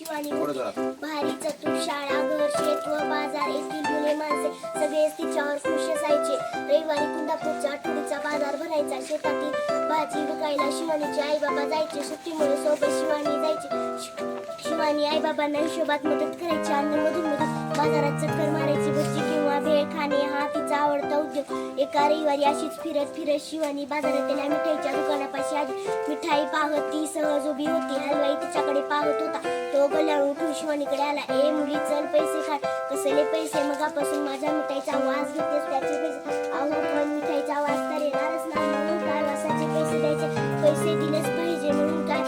शिवानी. भारी चतुर शाळा घर शेत व बाजार येथील मुले माणसे. सगळेच तिच्यावर खुश असायचे. रविवारी कुंदापूरच्या आठवडीचा बाजार भरायचा. शेतातील भाजी विकायला शिवानीचे आई बाबा जायचे. सुट्टीमुळे सोबत शिवानी जायचे. शिवानी आई बाबांना हिशोबात मदत करायची. आणि मधून मधून बाजारात चक्कर मारायची. भजी किंवा भेळ खाणे हा तिचा आवडता उद्योग. एका रविवारी अशीच फिरत फिरत शिवानी बाजारातल्या मिठाईच्या दुकानापाशी आली. मिठाई पाहत ती सहज उभी होती. हलवाई तिच्याकडे गल्यावर इकडे आला. ए मुली चल पैसे खा. कसले पैसे? मगापासून माझ्या मिठाईचा वास घेतेस त्याचे पैसे अहो पण मिठाईचा वास तर येणारच नाही. म्हणून काय वासाचे पैसे द्यायचे? पैसे दिलेच पाहिजे म्हणून काय?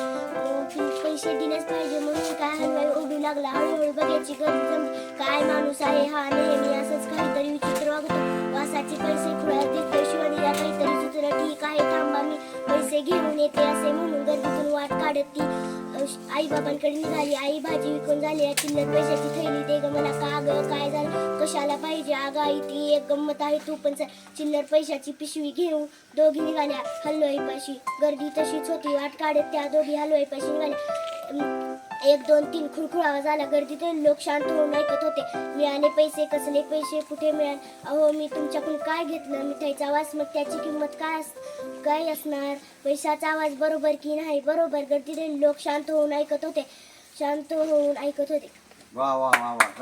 पैसे दिलेच पाहिजे म्हणून काय? हलवाई ओढू लागला. हळूहळू बघायची गरज काय माणूस आहे हा नेहमी असंच काहीतरी विचित्र वागतो. वासाचे पैसे खुळ्यात दिसतो शिवानीला काहीतरी सुचलं ठीक आहे थांबा मी. पैसे घेऊन येते असे म्हणून गर्दीतून वाट काढत. ती आई बाबांकडे निघाली आई भाजी विकून झाली या चिल्लर पैशाची थैली दे ग मला. का ग? काय झालं? कशाला पाहिजे? आग आई ती एक गंमत आहे. तू पण चिल्लर पैशाची पिशवी घेऊन दोघी निघाल्या. हलवाई पाशी गर्दी तशीच होती. वाट काढत त्या दोघी हलवाई पाशी निघाल्या. एक दोन तीन खुळखुळावा झाला गर्दीतून लोक शांत होऊन ऐकत होते. मिळाले पैसे कसले पैसे कुठे मिळाले? अहो मी तुमच्याकडून काय घेतलं? मिठाईचा आवाज मग त्याची किंमत काय अस काय असणार? पैशाचा आवाज बरोबर की नाही? बरोबर. गर्दीतून लोक शांत होऊन ऐकत होते. शांत होऊन ऐकत होते. वा वा वा वा.